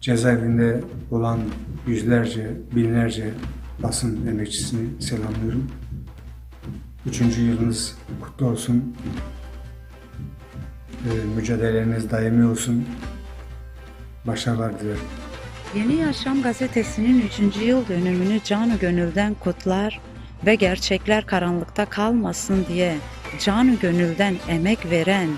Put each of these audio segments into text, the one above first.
cezaevinde olan yüzlerce, binlerce basın emekçisini selamlıyorum. Üçüncü yılınız kutlu olsun. Ee, mücadeleleriniz daimi olsun. Başarılar dilerim. Yeni Yaşam gazetesinin 3. yıl dönümünü canı gönülden kutlar ve gerçekler karanlıkta kalmasın diye canı gönülden emek veren,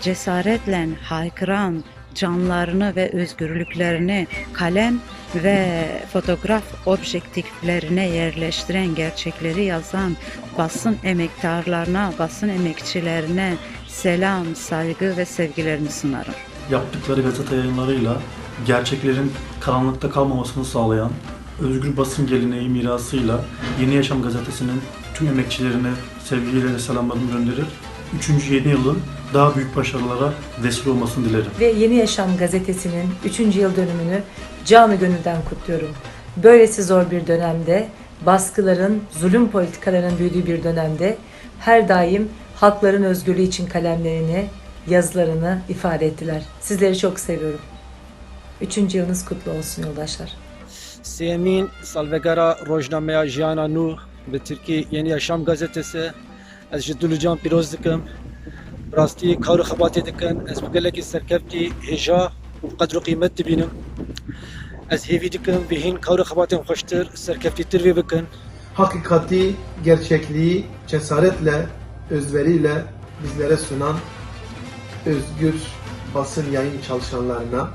cesaretle haykıran, canlarını ve özgürlüklerini kalem ve fotoğraf objektiflerine yerleştiren gerçekleri yazan basın emektarlarına, basın emekçilerine selam, saygı ve sevgilerimi sunarım. yaptıkları gazete yayınlarıyla gerçeklerin karanlıkta kalmamasını sağlayan özgür basın geleneği mirasıyla Yeni Yaşam gazetesinin tüm emekçilerine sevgiyle selamlarımı gönderir. Üçüncü yeni yılın daha büyük başarılara vesile olmasını dilerim. ve Yeni Yaşam gazetesinin 3. yıl dönümünü canı gönülden kutluyorum. Böylesi zor bir dönemde, baskıların, zulüm politikalarının büyüdüğü bir dönemde her daim halkların özgürlüğü için kalemlerini, yazılarını ifade ettiler. Sizleri çok seviyorum. Üçüncü yılınız kutlu olsun yoldaşlar. Sêmîn salvegera rojnameya jiyana nû bi Tirkî Yeni Yaşam gazetesi ez ji dil û can pîroz dikim rastî kawr û xebatê dikin ez bi gelekî serkeftî hêja û qedr û qîmet dibînim ez hêvî dikim vê hîn kawr û xebatên xweştir serkeftîtir vê bikin hakikati, gerçekliği cesaretle, özveriyle bizlere sunan özgür basın yayın çalışanlarına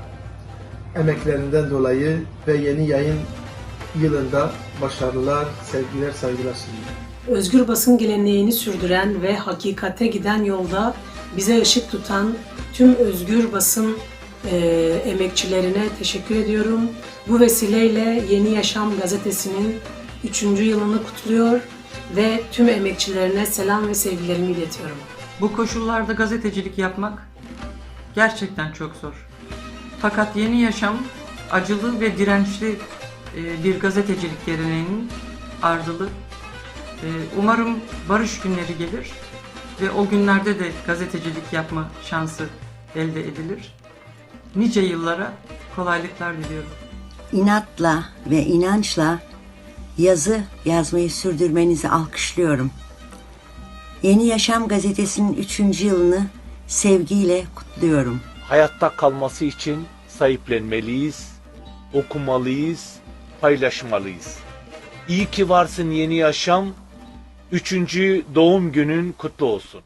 emeklerinden dolayı ve yeni yayın yılında başarılar, sevgiler, saygılar sunuyorum. Özgür basın geleneğini sürdüren ve hakikate giden yolda bize ışık tutan tüm özgür basın e, emekçilerine teşekkür ediyorum. Bu vesileyle Yeni Yaşam gazetesinin 3. yılını kutluyor ve tüm emekçilerine selam ve sevgilerimi iletiyorum. Bu koşullarda gazetecilik yapmak gerçekten çok zor. Fakat yeni yaşam acılı ve dirençli e, bir gazetecilik geleneğinin ardılı. E, Umarım barış günleri gelir ve o günlerde de gazetecilik yapma şansı elde edilir. Nice yıllara kolaylıklar diliyorum. inatla ve inançla yazı yazmayı sürdürmenizi alkışlıyorum. Yeni Yaşam gazetesinin 3. yılını sevgiyle kutluyorum. hayatta kalması için sahiplenmeliyiz, okumalıyız, paylaşmalıyız. İyi ki varsın yeni yaşam. Üçüncü doğum günün kutlu olsun.